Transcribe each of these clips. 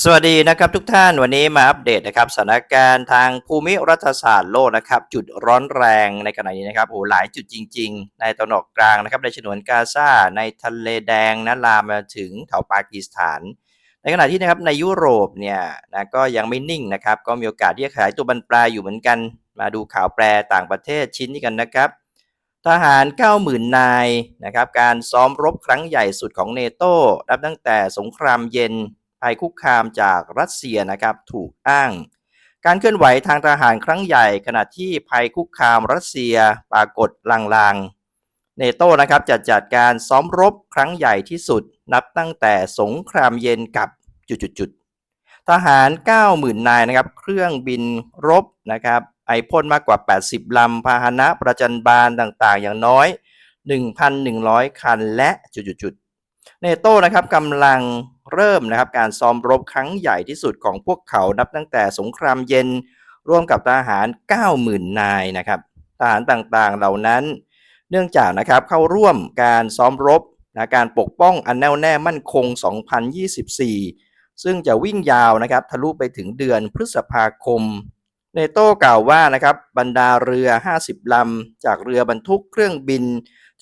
สวัสดีนะครับทุกท่านวันนี้มาอัปเดตนะครับสถานการณ์ทางภูมิรัฐศาสตร์โลกนะครับ จุดร้อนแรงในขณะนี้นะครับโอ้หลายจุดจริง ๆ ในตะวันออกกลางนะครับในฉนวนกาซาในทะเลแดงนะลามมาถึงแถวปากีสถาน ในขณะที่นะครับในยุโรปเนี่ยนะก็ยังไม่นิ่งนะครับ ก็มีโอกาสที่จะขยายตัวบรรปลายอยู่เหมือนกัน มาดูข่าวแปรต่างประเทศชิ้นนี้กันนะครับ ทหาร 90,000 นายนะครับการซ้อมรบครั้งใหญ่สุดของเนโตนับตั้งแต่สงครามเย็น ภัยคุกคามจากรัสเซียนะครับถูกอ้าง การเคลื่อนไหวทางทหารครั้งใหญ่ขณะที่ภัยคุกคามรัสเซียปรากฏลางๆเนโต้นะครับจะจัดการซ้อมรบครั้งใหญ่ที่สุด นับตั้งแต่สงครามเย็นกับจุดๆทหาร 90,000 นายนะครับเครื่องบินรบนะครับไอพ่นมากกว่า 80 ลำ พาหนะประจันบานต่างๆ อย่างน้อย 1,100 คันและจุดๆ เนโต้นะครับกำลังเริ่มนะครับการซ้อมรบครั้งใหญ่ที่สุดของพวกเขานับตั้งแต่สงครามเย็นร่วมกับทหาร 90,000 นายนะครับทหารต่างๆเหล่านั้น เนื่องจากนะครับเข้าร่วมการซ้อมรบนะการปกป้องอันแน่วแน่มั่นคง 2024 ซึ่งจะวิ่งยาวนะครับทะลุไปถึงเดือนพฤษภาคม เนโต้กล่าวว่านะครับบรรดาเรือ 50 ลำ จากเรือบรรทุกเครื่องบิน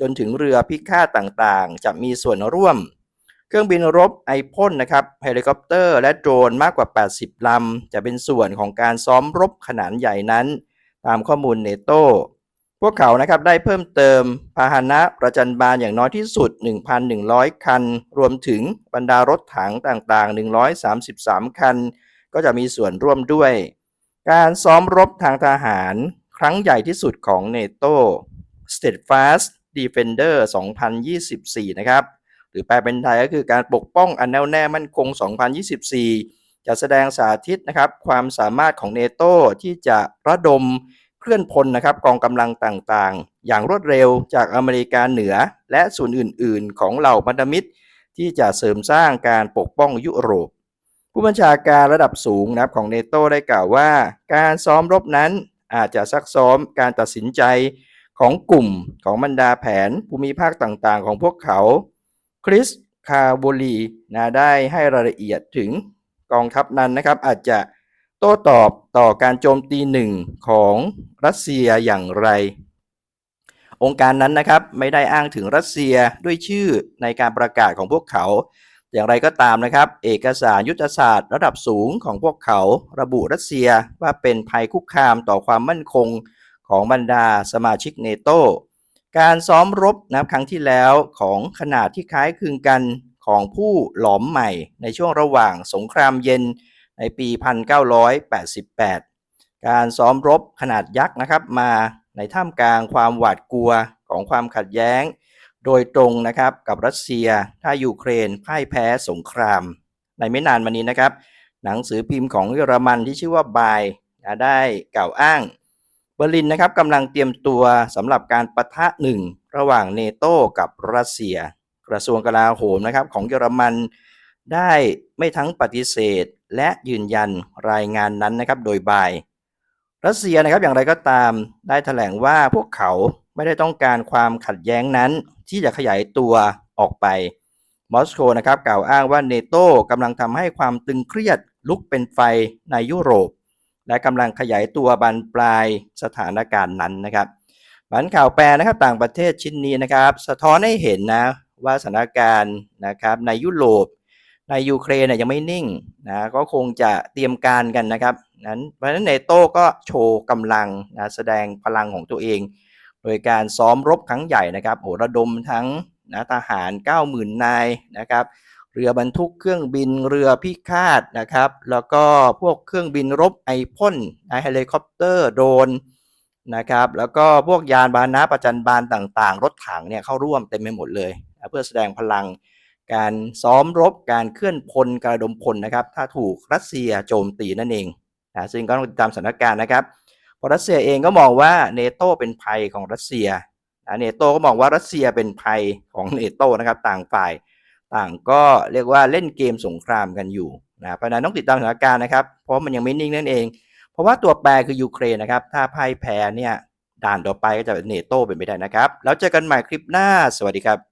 จนถึงเรือพิฆาตต่างๆ จะมีส่วนร่วม เครื่องบินรบไอพ่นนะครับเฮลิคอปเตอร์และโดรนมากกว่า 80 ลำ จะเป็นส่วนของการซ้อมรบขนาดใหญ่นั้น ตามข้อมูลเนโต้พวกเขานะครับได้เพิ่มเติมพาหนะประจันบานอย่างน้อยที่สุด 1,100 คัน รวมถึงบรรดารถถังต่างๆ 133 คัน ก็จะมีส่วนร่วมด้วย การซ้อมรบทางทหารครั้งใหญ่ที่สุดของเนโต Steadfast Defender 2024 นะครับ หรือแปลเป็นไทยก็คือการปกป้องอันแน่วแน่มั่นคง 2024 จะแสดงสาธิตนะครับความสามารถของเนโตที่จะระดมเคลื่อนพลนะครับกองกำลังต่างๆ อย่างรวดเร็วจากอเมริกาเหนือ และส่วนอื่นๆ ของเหล่าพันธมิตร ที่จะเสริมสร้างการปกป้องยุโรป ผู้บัญชาการระดับสูงนะครับของเนโตได้กล่าวว่า การซ้อมรบนั้นอาจจะซักซ้อมการตัดสินใจของกลุ่มของบรรดาแผนภูมิภาคต่างๆ ของพวกเขา คริส คาโบลีนะได้ให้รายละเอียดถึงกองทัพนั้นนะครับ อาจจะโต้ตอบต่อการโจมตีหนึ่งของรัสเซียอย่างไร องค์การนั้นนะครับไม่ได้อ้างถึงรัสเซียด้วยชื่อในการประกาศของพวกเขา อย่างไรก็ตามนะครับ เอกสารยุทธศาสตร์ระดับสูงของพวกเขาระบุรัสเซียว่าเป็นภัยคุกคามต่อความมั่นคงของบรรดาสมาชิกเนโตการซ้อมรบนะครับครั้งที่แล้วของขนาดที่คล้ายคลึงกันของผู้หลอมใหม่ในช่วงระหว่างสงครามเย็นในปี 1988 การซ้อมรบขนาดยักษ์นะครับมาในท่ามกลางความหวาดกลัวของความขัดแย้ง โดยตรงนะครับกับรัสเซีย ถ้ายูเครนพ่ายแพ้สงคราม ในไม่นานมานี้นะครับ หนังสือพิมพ์ของเยอรมันที่ชื่อว่าบายได้กล่าวอ้างเบอร์ลินนะครับกำลังเตรียมตัวสำหรับการประทะหนึ่งระหว่างเนโตกับรัสเซีย กระทรวงกลาโหมนะครับของเยอรมันได้ไม่ทั้งปฏิเสธและยืนยันรายงานนั้นนะครับโดยบาย รัสเซียนะครับอย่างไรก็ตามได้แถลงว่าพวกเขา ไม่ได้ต้องการความขัดแย้งนั้นที่จะขยายตัวออกไป มอสโกนะครับกล่าวอ้างว่าเนโตกำลังทำให้ความตึงเครียดลุกเป็นไฟในยุโรป และกำลังขยายตัวบานปลายสถานการณ์นั้นนะครับบันข่าวแปลนะครับต่างประเทศชิ้นนี้นะครับ สะท้อนให้เห็นนะว่าสถานการณ์นะครับในยุโรป ในยูเครนยยังไม่นิ่งนะก็คงจะเตรียมการกันนะครับนั้นเพราะฉะนั้นเนโตก็โชว์กำลังนะแสดงพลังของตัวเอง โดยการซ้อมรบครั้งใหญ่นะครับโหระดมทั้งนะทหาร 90,000 นายนะครับ เรือบรรทุกเครื่องบินเรือพิฆาตนะครับ แล้วก็พวกเครื่องบินรบไอพ่นนะเฮลิคอปเตอร์โดรนนะครับ แล้วก็พวกยานพานะประจันบานต่างๆ รถถังเนี่ยเข้าร่วมเต็มไปหมดเลยนะเพื่อแสดงพลังการซ้อมรบการเคลื่อนพลการระดมพลนะครับ ถ้าถูกรัสเซียโจมตีนั่นเองนะซึ่งก็ต้องติดตามสถานการณ์นะครับ พราะรัสเซียเองก็มองว่าเนโตเป็นภัยของรัสเซียนะเนโตก็มองว่ารัสเซียเป็นภัยของเนโตนะครับต่างฝ่าย ต่างก็เรียกว่าเล่นเกมสงครามกันอยู่นะเพราะฉะนั้นต้องติดตามสถานการณ์นะครับ เพราะมันยังไม่นิ่งนั่นเอง เพราะว่าตัวแปรคือยูเครนนะครับ ถ้าพ่ายแพ้เนี่ยด่านต่อไปก็จะเป็นเนโตเป็นไปได้นะครับ แล้วเจอกันใหม่คลิปหน้า สวัสดีครับ